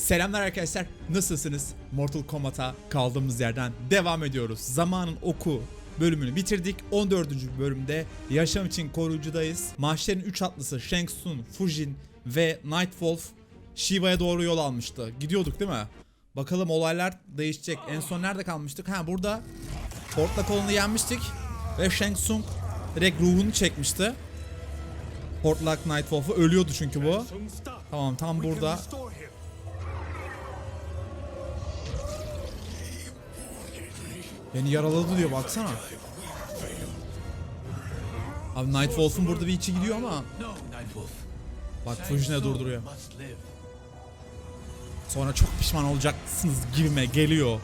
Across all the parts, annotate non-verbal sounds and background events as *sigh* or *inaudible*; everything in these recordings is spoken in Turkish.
Selamlar arkadaşlar. Nasılsınız? Mortal Kombat'a kaldığımız yerden devam ediyoruz. Zamanın Oku bölümünü bitirdik. 14. bölümde yaşam için koruyucudayız. Mahşer'in 3 atlısı Shang Tsung, Fujin ve Nightwolf Shiva'ya doğru yol almıştı. Gidiyorduk değil mi? Bakalım olaylar değişecek. En son nerede kalmıştık? Ha burada Portla kolunu yenmiştik. Ve Shang Tsung direkt ruhunu çekmişti. Portlak Nightwolf'u ölüyordu çünkü bu. Tamam tam burada. Beni yaraladı diyor baksana. Abi Nightwolf'un burada bir içi gidiyor ama bak Fujin'e durduruyor. Sonra çok pişman olacaksınız gibime geliyor.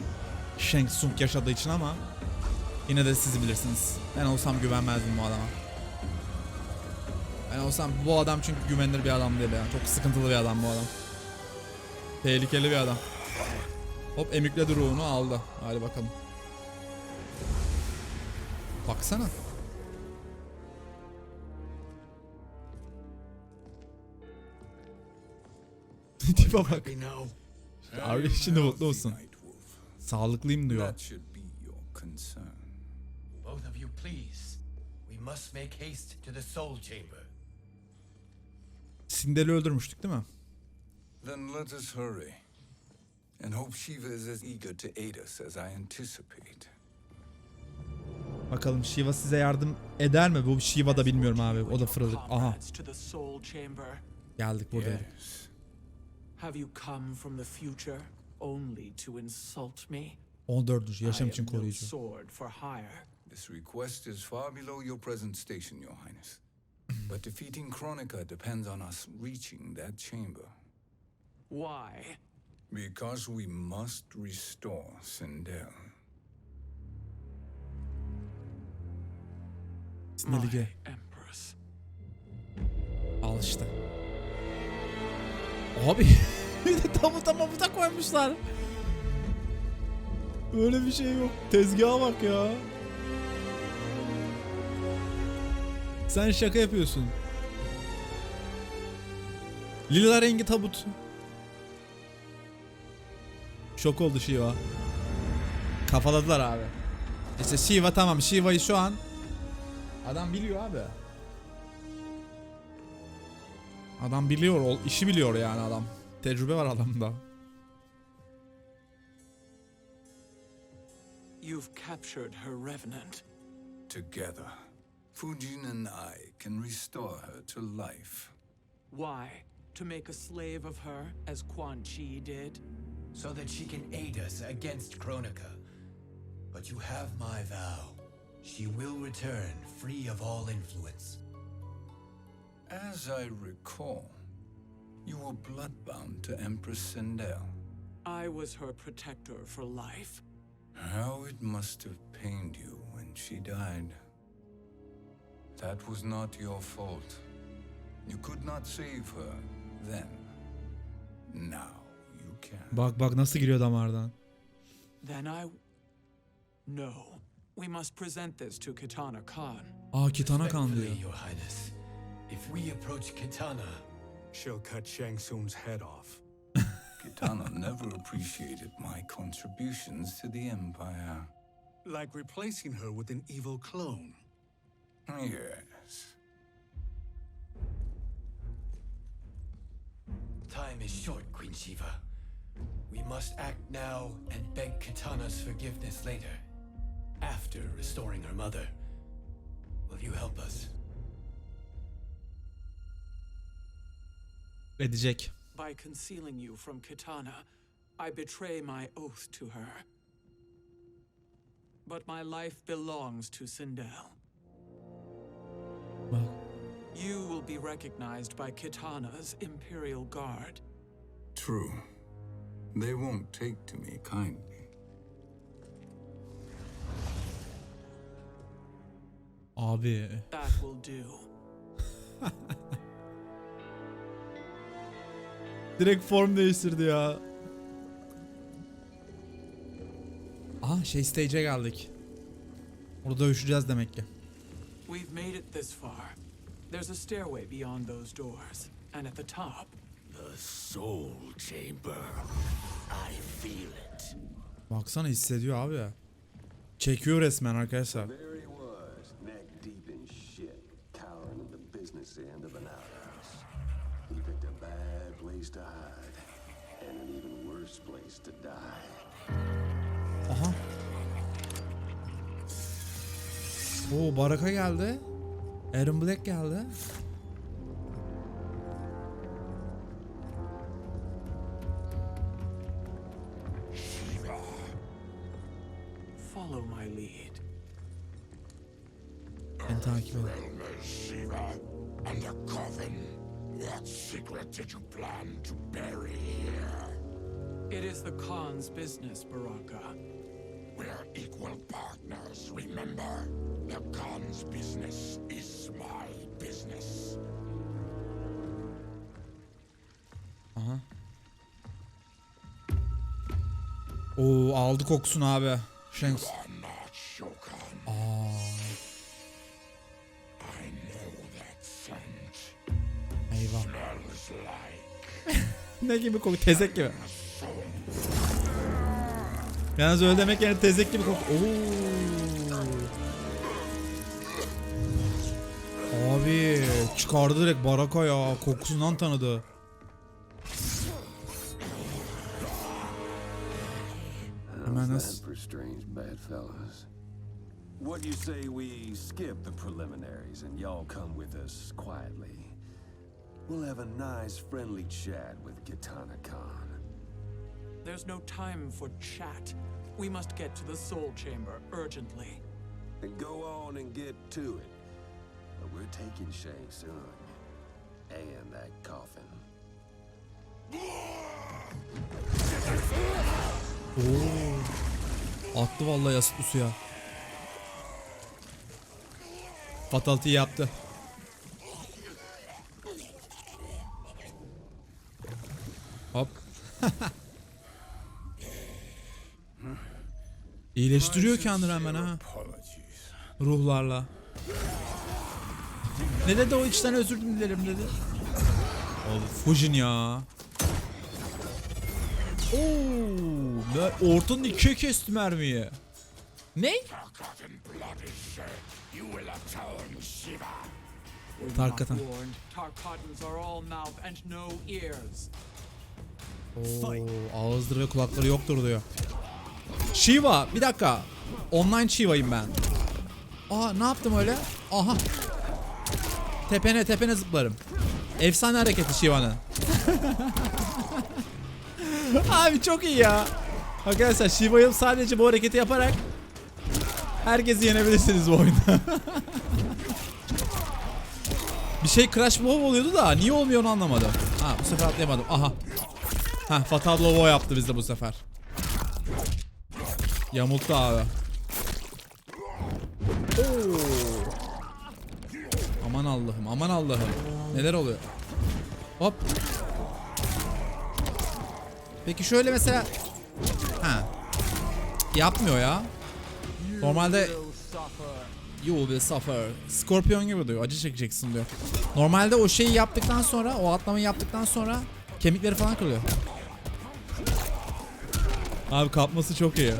Shang Tsung yaşadığı için ama yine de siz bilirsiniz. Ben olsam güvenmezdim bu adama. Ben olsam bu adam çünkü güvenilir bir adam değil ya. Çok sıkıntılı bir adam bu adam. Tehlikeli bir adam. Hop emikledi ruhunu aldı. Hadi bakalım. Baksana. *laughs* Tipe bak. Abi şimdi mutlu olsun. Sağlıklıyım diyor. Both of you, please. We must make haste to the Soul Chamber. Sindel'i öldürmüştük değil mi? Then let us hurry. And hope Shiva is as eager to aid us as I anticipate. Bakalım Shiva size yardım eder mi? Bu Shiva da bilmiyorum abi. O da fırladık. Aha geldik buraya. Have you come from the future only to insult me? 14. yaşam için koruyucu. sword for hire. This request is far below your present station, Your Highness. *clears throat* but defeating Kronika depends on us reaching that chamber. Why? Because we must restore Sindel. Empress. Al işte. Abi *laughs* de tabuta koymuşlar. Öyle bir şey yok. Tezgaha bak ya. Sen şaka yapıyorsun. Lila rengi tabut. Şok oldu Shiva. Kafaladılar abi. İşte Shiva tamam. Shiva'yı şu an adam biliyor abi. Adam biliyor, işi biliyor yani adam. Tecrübe var adamda. You've captured her revenant. Together, Fujin and I can restore her to life. Why? To make a slave of her, as Quan Chi did? So that she can aid us against Kronika. But you have my vow. She will return free of all influence. As I recall, you were bloodbound to Empress Sindel. I was her protector for life. How it must have pained you when she died. That was not your fault. You could not save her then. Now you can. Bak bak nasıl giriyor damardan. Then I. No. We must present this to Kitana Khan. Aa Kitana Khan diyor. Your Highness. If we approach Kitana, She'll cut Shang Tsung's head off. *laughs* Kitana never appreciated my contributions to the Empire. Like replacing her with an evil clone. Yes. time is short, Queen Shiva. We must act now and beg Kitana's forgiveness later. After restoring her mother. Will you help us? Edecek. By concealing you from Kitana, I betray my oath to her. But my life belongs to Sindel. Well. You will be recognized by Kitana's Imperial Guard. True. They won't take to me kindly. Abi. *laughs* Direkt form değiştirdi ya. Aha şey stage'e geldik. Orada dövüşeceğiz demek ki. We've made it this far. There's a stairway beyond those doors, and at the top, The soul chamber. I feel it. Baksana hissediyor abi ya. Çekiyor resmen arkadaşlar. Oo Baraka geldi. Aaron Black geldi. Follow my lead. Beni takip Shiva and the coffin. What secret did you plan to bury here? It is the Khan's business, Baraka. We're equal partners, remember? The Khan's business is my business. Aha. Oo aldı kokusunu abi. Shanks. Aa, I know that scent. eyvah. Smells like *laughs* ne gibi koku? Tezek gibi. Yalnız öyle demek yani tezek gibi koku. Oo. Abi çıkardı direkt baraka ya. Kokusundan tanıdı. Hemen nasıl? What do you say we skip the preliminaries and y'all come with us quietly? We'll have a nice, friendly chat with Kitana Khan. There's no time for chat. We must get to the Soul Chamber urgently. And go on and get to it. But we're taking Shang Tsung and that coffin. Oo. Attı vallahi yasıklı suya. Fatality yaptı. İyileştiriyor kendini hemen ha. Ruhlarla. Ne dedi o içten özür dilerim dedi. Oğlum Fujin ya. Oo, ortadan ikiye kesti mermiyi. Ne? Tarkatan. Oo, ağızları ve kulakları yoktur diyor. Shiva, bir dakika. Online Shiva'yım ben. Aa ne yaptım öyle? Aha. Tepene tepene zıplarım. Efsane hareketi Shiva'nın. *laughs* Abi çok iyi ya. Arkadaşlar Shiva'yı sadece bu hareketi yaparak herkesi yenebilirsiniz bu oyunda. *laughs* bir şey Crash Blow oluyordu da niye olmuyor onu anlamadım. Ha bu sefer atlayamadım. Aha. Ha Fatal Blow yaptı bizde bu sefer. Yamulttu abi. Oo. Aman Allah'ım aman Allah'ım. Neler oluyor? Hop. Peki şöyle mesela ha yapmıyor ya. Normalde you will suffer. Scorpion gibi diyor. Acı çekeceksin diyor. Normalde o şeyi yaptıktan sonra, o atlamayı yaptıktan sonra kemikleri falan kırılıyor. Abi kapması çok iyi.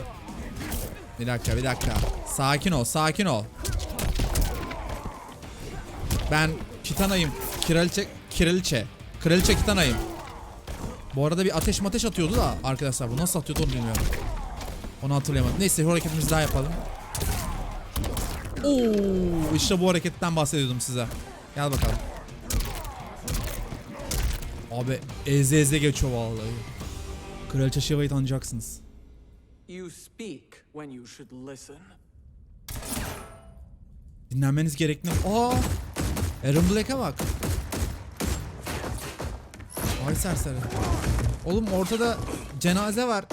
Bir dakika, bir dakika. Sakin ol, sakin ol. Ben Kitana'yım. Kraliçe, Kraliçe. Kraliçe Kitana'yım. Bu arada bir ateş mateş atıyordu da arkadaşlar bu nasıl atıyordu onu bilmiyorum. Onu hatırlayamadım. Neyse bir hareketimizi daha yapalım. Oo, işte bu hareketten bahsediyordum size. Gel bakalım. Abi eze eze geçiyor vallahi. Kraliçe Shiva'yı tanıyacaksınız. You speak when you should listen. Dinlenmeniz gerektiğini... Aa! Aaron Black'e bak. Vay serseri. Oğlum ortada cenaze var.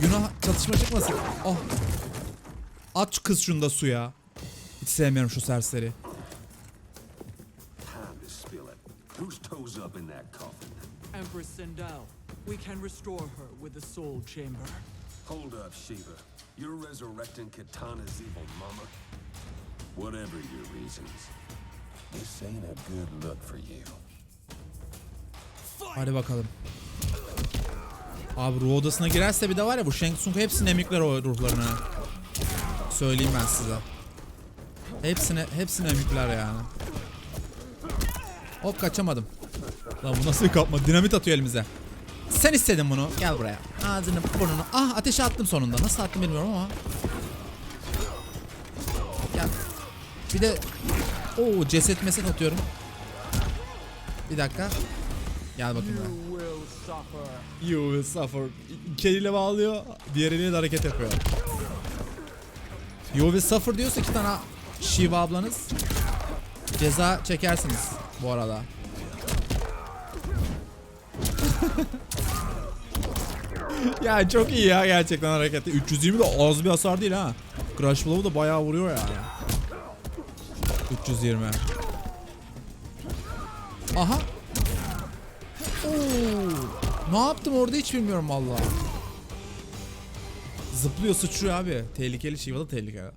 Günah çatışma çıkmasın. Oh. At kız şunu da suya. Hiç sevmiyorum şu serseri. Time to spill it. Whose toes up in that coffin? Empress Sindel, we can restore her with the Soul Chamber. Hold up, Shiva. You're resurrecting Kitana's evil mama? Whatever your reasons, this ain't a good look for you. Hadi bakalım. Abi ruh odasına girerse bir de var ya bu Shang Tsung hepsini emikler o ruhlarına. Söyleyeyim ben size. Hepsine hepsini emikler yani. Hop kaçamadım. Lan bu nasıl kapma? Dinamit atıyor elimize. Sen istedin bunu. Gel buraya. Ağzını burnunu. Ah ateşe attım sonunda. Nasıl attım bilmiyorum ama. Gel. Bir de Oo ceset meset atıyorum. Bir dakika. Gel bakayım buraya. You will suffer. İki bağlıyor. Diğer eliyle de hareket yapıyor. You will suffer diyorsa iki tane Shiva ablanız ceza çekersiniz bu arada. Ya çok iyi ya gerçekten hareketi. 320 de az bir hasar değil ha. Crash Blow da bayağı vuruyor yani. 320. Aha. Oo. Ne yaptım orada hiç bilmiyorum valla. Zıplıyor sıçrıyor abi. Tehlikeli Shiva da tehlikeli.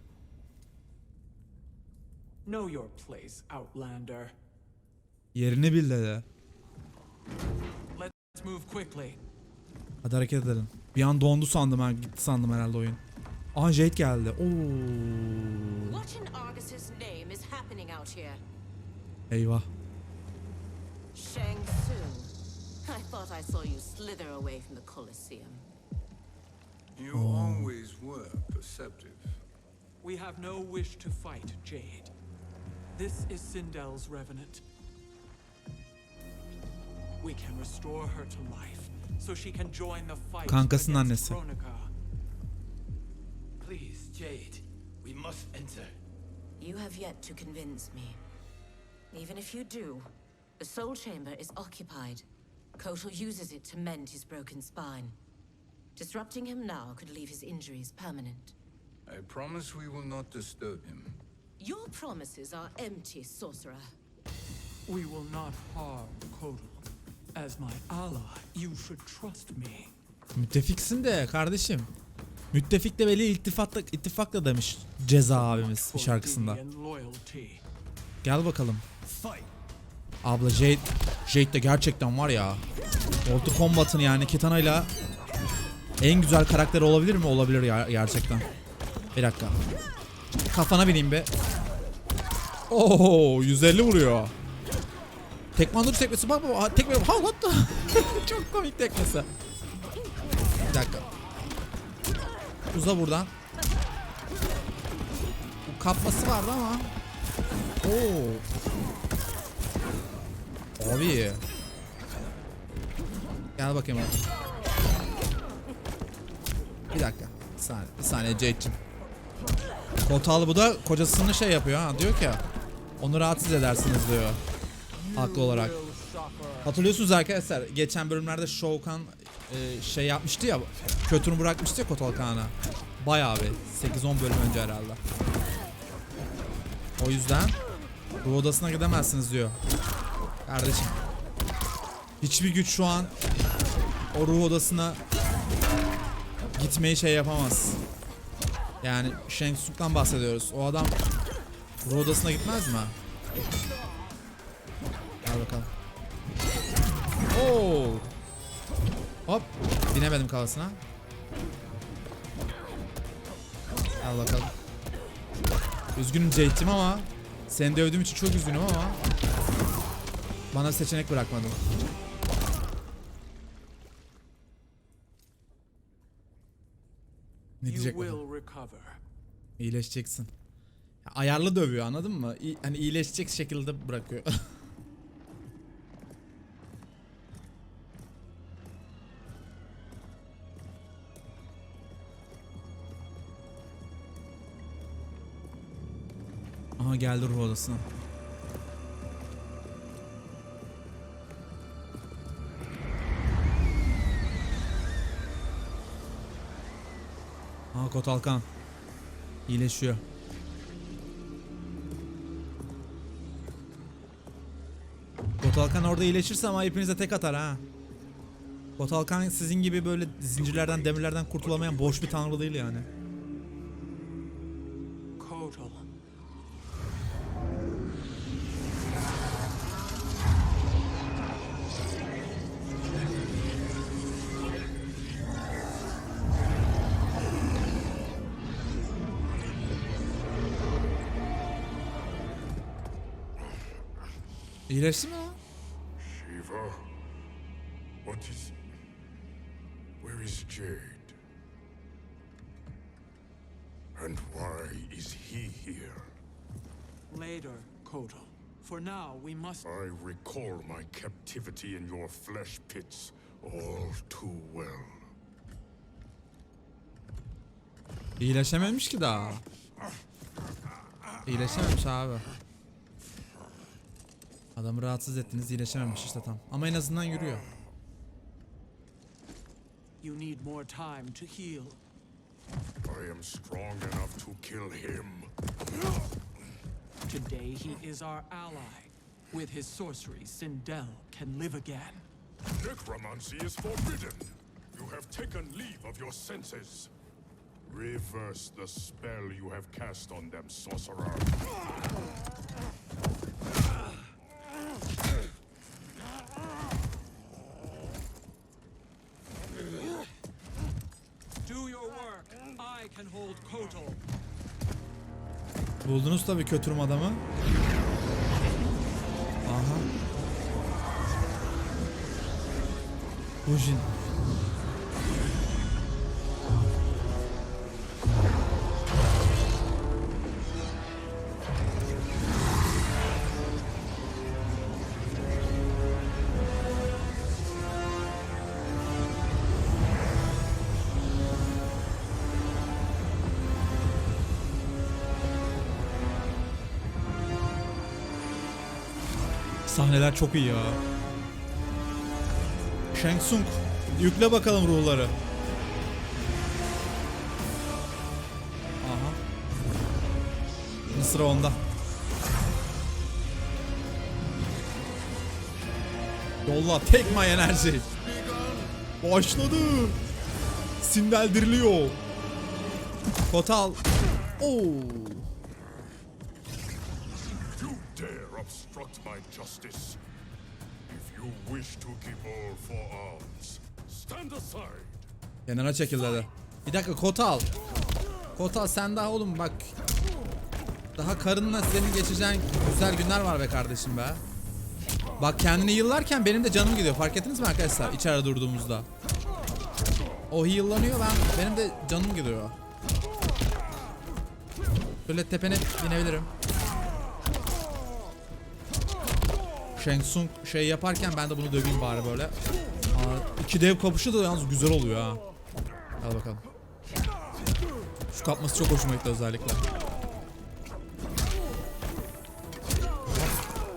Know your place, Outlander. Yerini bil dedi. Let's move quickly. Hadi hareket edelim. Bir an dondu sandım ha. Gitti sandım herhalde oyun. Aa Jade geldi. Oo. Eyvah. Shang Tsung. I thought I saw you slither away from the Colosseum. You always were perceptive. We have no wish to fight, Jade. This is Sindel's revenant. We can restore her to life, so she can join the fight Kankasının annesi. Kronika. Please, Jade, we must enter. You have yet to convince me. Even if you do, the Soul Chamber is occupied. Kotal uses it to mend his broken spine. Disrupting him now could leave his injuries permanent. I promise we will not disturb him. Your promises are empty, sorcerer. We will not harm Kotal. As my ally, you should trust me. Müttefiksin de kardeşim. Müttefik de veli ittifakla, ittifakla demiş Ceza abimiz bir şarkısında. Gel bakalım. Abla Jade, Jade de gerçekten var ya. Mortal Kombat'ın yani Kitana'yla en güzel karakter olabilir mi? Olabilir ya gerçekten. Bir dakika. Kafana bineyim be. Oo 150 vuruyor. Tekmandır tekmesi bak bak tekme ha what the? *laughs* Çok komik tekmesi. Bir dakika. Uza buradan. Bu kapması vardı ama. Oo. Abi. Gel bakayım abi. Bir dakika. Bir saniye. Bir saniye Jade'cim. Kotal bu da kocasını şey yapıyor ha. Diyor ki onu rahatsız edersiniz diyor. Haklı olarak. Hatırlıyorsunuz arkadaşlar geçen bölümlerde Shao Kahn e, şey yapmıştı ya kötünü bırakmıştı ya Kotal Kahn'a. Bayağı bir 8-10 bölüm önce herhalde. O yüzden ruh odasına gidemezsiniz diyor. Kardeşim. Hiçbir güç şu an o ruh odasına gitmeyi şey yapamaz. Yani Shang Tsung'dan bahsediyoruz. O adam ruh odasına gitmez mi? Oo. Hop. Binemedim kafasına. Gel bakalım. Üzgünüm Jade'cim ama seni dövdüğüm için çok üzgünüm ama bana seçenek bırakmadın. Ne diyecek bakalım? İyileşeceksin. Ya, Ayarlı dövüyor anladın mı? İyi, hani iyileşecek şekilde bırakıyor. *laughs* Aha geldi ruh odasına. Aha Kotalkan. İyileşiyor. Kotalkan orada iyileşirse ama hepinize tek atar ha. Kotalkan sizin gibi böyle zincirlerden demirlerden kurtulamayan boş bir tanrı değil yani. İyileşti mi lan? Shiva? What is. Where is Jade? And why is he here? Later, Kotal. For now, we must. I recall my captivity in your flesh pits all too well. İyileşememiş ki daha. İyileşememiş abi. Adamı rahatsız ettiniz iyileşememiş işte tam. Ama en azından yürüyor. You need more time to heal. I am strong enough to kill him. Today, he is our ally. With his sorcery, Sindel can live again. Necromancy is forbidden. You have taken leave of your senses. Reverse the spell you have cast on them, sorcerer. Do your work. I can hold Kotal. Buldunuz tabii kötürüm adamı. Aha. Bujin. Sahneler çok iyi ya. Shang Tsung. Yükle bakalım ruhları. Aha. Şimdi sıra onda. Yolla tek my enerji. Başladı. Sindeldiriliyor. Kotal. Oo. You dare obstruct my justice. If you wish to keep all four arms, stand aside. Kenara çekil dedi. Bir dakika Kotal. Kotal sen daha oğlum bak. Daha karınla senin geçeceğin güzel günler var be kardeşim be. Bak kendini yıllarken benim de canım gidiyor. Fark ettiniz mi arkadaşlar içeride durduğumuzda? O heal'lanıyor ben benim de canım gidiyor. Böyle tepene binebilirim. Shang Tsung şey yaparken ben de bunu döveyim bari böyle. Aa, iki dev kapışı da yalnız güzel oluyor ha. Al bakalım. Şu kapması çok hoşuma gitti özellikle.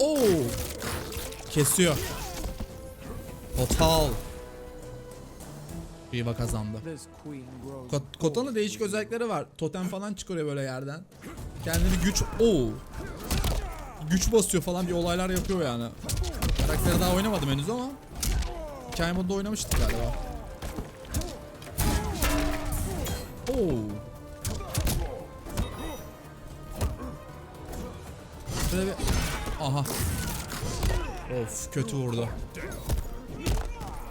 Oo! Kesiyor. Total. Riva kazandı. Kot Kotan'ın değişik özellikleri var. Totem falan çıkarıyor böyle yerden. Kendini güç... Oo! Güç basıyor falan bir olaylar yapıyor yani. Karakteri daha oynamadım henüz ama hikaye modunda oynamıştık galiba. Oo. Şöyle bir... Aha. Of kötü vurdu.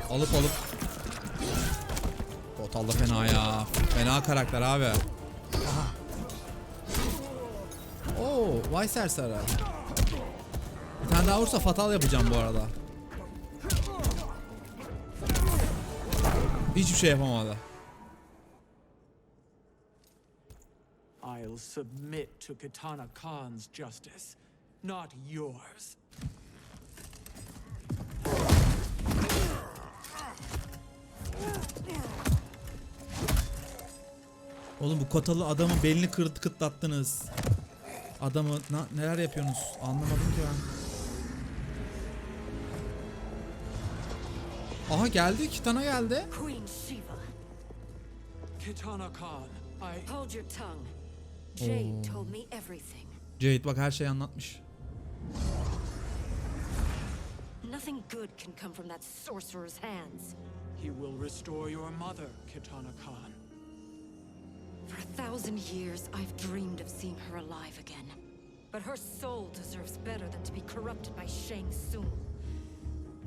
Alıp alıp. Total da fena ya. Fena karakter abi. Oo, vay serseri. Tane daha vursa fatal yapacağım bu arada. Hiçbir şey yapamadı. I'll submit to Katana Khan's justice, not yours. Oğlum bu kotalı adamın belini kırt kıtlattınız. Adamı neler yapıyorsunuz? Anlamadım ki ben. Aha geldi, Kitana geldi. Queen Shiva, Katana Khan, I. hold your tongue. Jade told me everything. Jade bak her şeyi anlatmış. Nothing good can come from that sorcerer's hands. He will restore your mother, Katana Khan. For a thousand years, I've dreamed of seeing her alive again. But her soul deserves better than to be corrupted by Shang Tsung.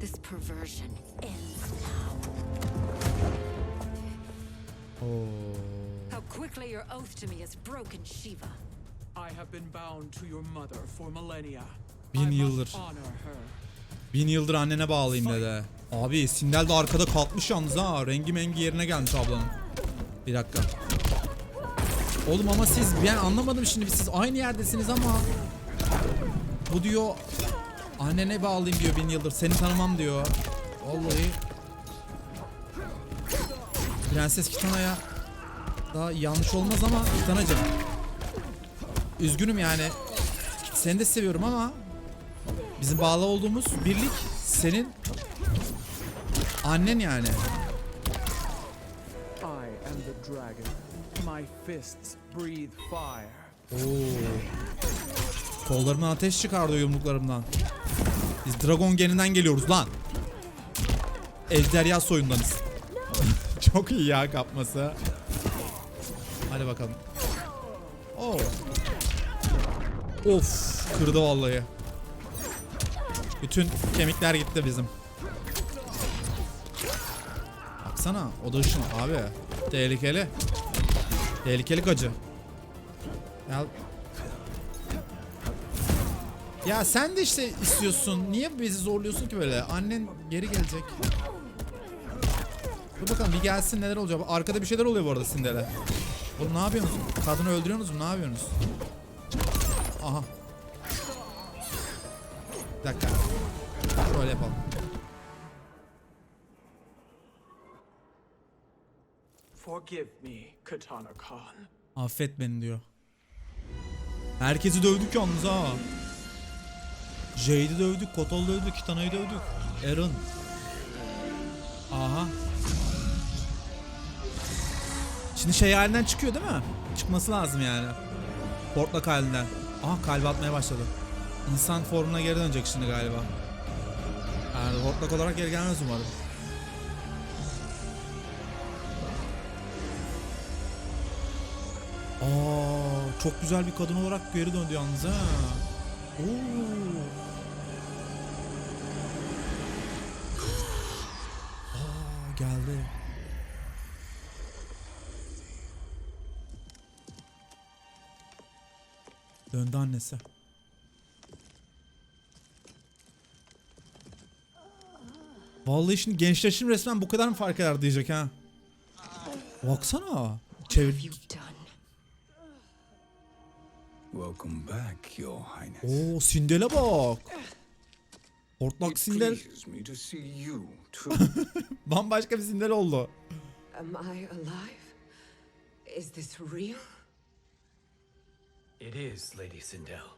This perversion ends now. Oo. How quickly your oath to me has broken Shiva. I have been bound to your mother for millennia. Bin yıldır. honor her. Bin yıldır annene bağlıyım dedi. Abi Sindel de arkada kalkmış yalnız ha. Rengi mengi yerine gelmiş ablanın. Bir dakika. Oğlum ama siz ben anlamadım şimdi siz aynı yerdesiniz ama bu diyor annene bağlıyım diyor bin yıldır seni tanımam diyor. Vallahi Prenses Kitana'ya daha yanlış olmaz ama Kitana'cığım üzgünüm yani seni de seviyorum ama bizim bağlı olduğumuz birlik senin annen yani. I am the dragon. My fists breathe fire. Oo. Kollarımdan ateş çıkardı yumruklarımdan. Biz dragon geninden geliyoruz lan. Ejderha soyundanız. *laughs* Çok iyi ya kapması. Hadi bakalım. Oo. Of kırdı vallahi. Bütün kemikler gitti bizim. Baksana o da ışın abi. Tehlikeli. Tehlikeli gacı. Ya ya sen de işte istiyorsun. Niye bizi zorluyorsun ki böyle? Annen geri gelecek. Dur bakalım bir gelsin neler olacak. Arkada bir şeyler oluyor bu arada Sindel'e. Oğlum ne yapıyorsunuz? Kadını öldürüyorsunuz mu? Ne yapıyorsunuz? Aha. Bir dakika. Şöyle yapalım. Forgive me, Katana Khan. Affet beni diyor. Herkesi dövdük yalnız ha. Jade'i dövdük, Kotol'u dövdük, Kitana'yı dövdük. Aaron. Aha. Şimdi şey halinden çıkıyor değil mi? Çıkması lazım yani. Portlak halinden. Aha kalbi atmaya başladı. İnsan formuna geri dönecek şimdi galiba. Yani hortlak olarak geri gelmez umarım. Aa, çok güzel bir kadın olarak geri döndü yalnız ha. Oo. Döndü annesi. Vallahi şimdi gençleşim resmen bu kadar mı fark eder diyecek ha. Baksana. Çevir. Welcome back, Your Highness. Oo Sindel'e bak. Hortlak Sindel *laughs* bambaşka bir Sindel oldu. Am I alive? Is this real? It is, Lady Sindel.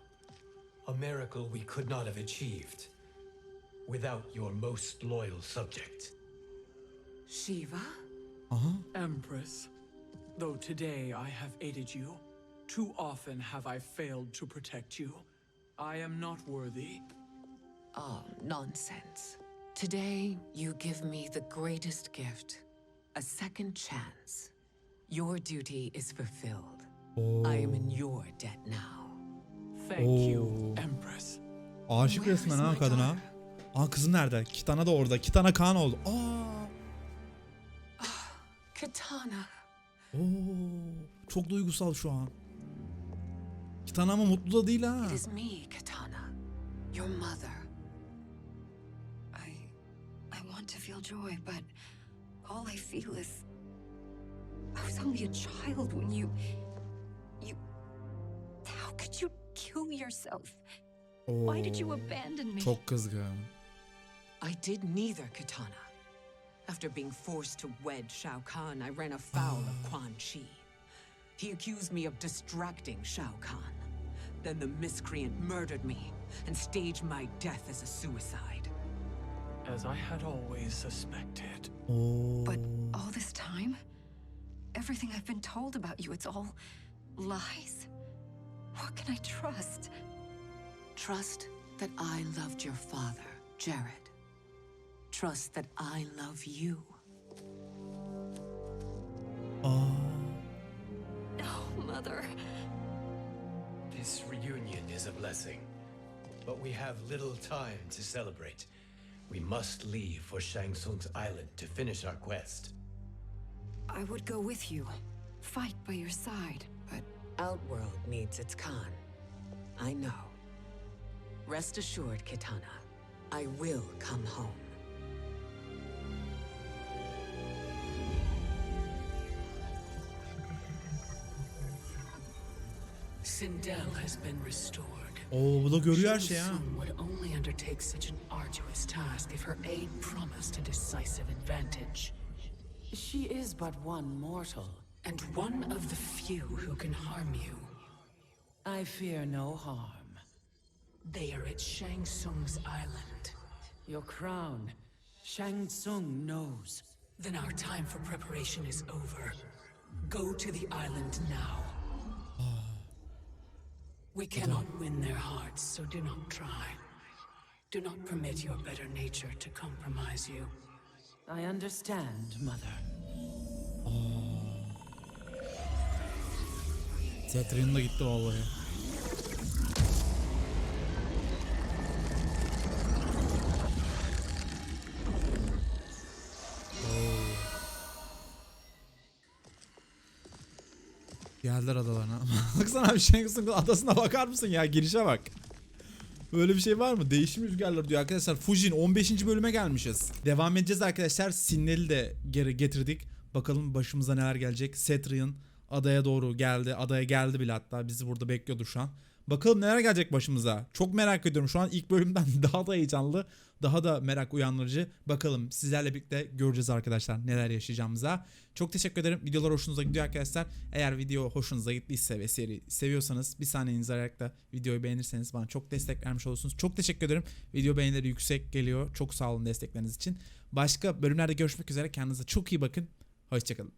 A miracle we could not have achieved without your most loyal subject. Shiva? Aha. Empress, though today I have aided you, too often have I failed to protect you. I am not worthy. Oh, nonsense. Today, you give me the greatest gift a second chance. Your duty is fulfilled. I am in your debt now. Thank you, Oh. Empress. Aşık Where resmen ha kadına. Aa kızı nerede? Kitana da orada. Kitana Kaan oldu. Aa. Katana. Oo. Çok duygusal şu an. Kitana ama mutlu da değil ha. It is me, Katana. Your mother. I I want to feel joy, but all I feel is I was only a child when you you how could you kill yourself? Why did you oh, abandon me? Çok kızgın. I did neither, Katana. After being forced to wed Shao Kahn, I ran afoul of *sighs* Quan Chi. He accused me of distracting Shao Kahn. Then the miscreant murdered me and staged my death as a suicide. As I had always suspected. Oh. But all this time, everything I've been told about you, it's all lies. What can I trust? Trust that I loved your father, Jared. Trust that I love you. Oh. No, Mother. This reunion is a blessing, but we have little time to celebrate. We must leave for Shang Tsung's island to finish our quest. I would go with you, fight by your side, but Outworld needs its Khan. I know. Rest assured, Kitana, I will come home. Sindel has been restored. Oo bu da görüyor her Shang şeyi ha. Would only undertake such an arduous task if her aid promised a decisive advantage. She is but one mortal. And one of the few who can harm you. I fear no harm. They are at Shang Tsung's island. Your crown, Shang Tsung knows. Then our time for preparation is over. Go to the island now. We cannot win their hearts, so do not try. Do not permit your better nature to compromise you. I understand, Mother. Zetrian da gitti vallahi. Geldiler adalarına. *laughs* Baksana Shang Tsung'un adasına bakar mısın ya girişe bak. Böyle bir şey var mı? Değişim rüzgarları diyor arkadaşlar. Fujin 15. bölüme gelmişiz. Devam edeceğiz arkadaşlar. Sinnel'i de geri getirdik. Bakalım başımıza neler gelecek. Cetrian adaya doğru geldi. Adaya geldi bile hatta. Bizi burada bekliyordu şu an. Bakalım neler gelecek başımıza. Çok merak ediyorum. Şu an ilk bölümden *laughs* daha da heyecanlı. Daha da merak uyandırıcı. Bakalım sizlerle birlikte göreceğiz arkadaşlar neler yaşayacağımıza. Çok teşekkür ederim. Videolar hoşunuza gidiyor arkadaşlar. Eğer video hoşunuza gittiyse ve seri seviyorsanız bir saniyenizi arayarak da videoyu beğenirseniz bana çok destek vermiş olursunuz. Çok teşekkür ederim. Video beğenileri yüksek geliyor. Çok sağ olun destekleriniz için. Başka bölümlerde görüşmek üzere. Kendinize çok iyi bakın. Hoşçakalın.